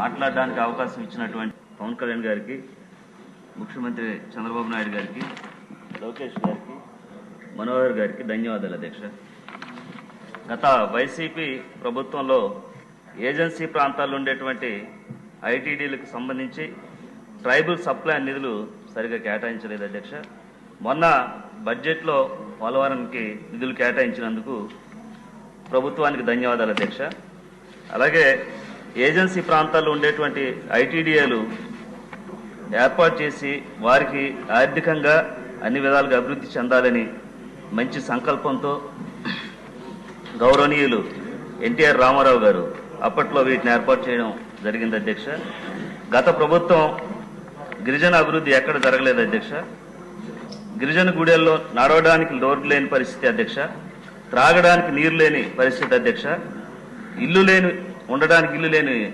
మాట్లాడడానికి అవకాశం ఇచ్చినటువంటి పవన్ కళ్యాణ్ గారికి ముఖ్యమంత్రి చంద్రబాబు నాయుడు గారికి లోకేష్ గారికి మనోహర్ గారికి ధన్యవాదాలు అధ్యక్ష. గత వైసీపీ ప్రభుత్వంలో ఏజెన్సీ ప్రాంతాల్లో ఉండేటువంటి ఐటీడీలకు సంబంధించి ట్రైబల్ సప్లై నిధులు సరిగా కేటాయించలేదు అధ్యక్ష. మొన్న బడ్జెట్లో పోలవరానికి నిధులు కేటాయించినందుకు ప్రభుత్వానికి ధన్యవాదాలు అధ్యక్ష. అలాగే ఏజెన్సీ ప్రాంతాల్లో ఉండేటువంటి ఐటీడీఏలు ఏర్పాటు చేసి వారికి ఆర్థికంగా అన్ని విధాలుగా అభివృద్ధి చెందాలని మంచి సంకల్పంతో గౌరవనీయులు ఎన్టీఆర్ రామారావు గారు అప్పట్లో వీటిని ఏర్పాటు చేయడం జరిగింది అధ్యక్ష. గత ప్రభుత్వం గిరిజన అభివృద్ధి ఎక్కడ జరగలేదు అధ్యక్ష. గిరిజన గుడెల్లో నడవడానికి రోడ్డు లేని పరిస్థితి అధ్యక్ష. త్రాగడానికి నీరు లేని పరిస్థితి అధ్యక్ష. ఇల్లు లేని ఉండడానికి ఇల్లు లేని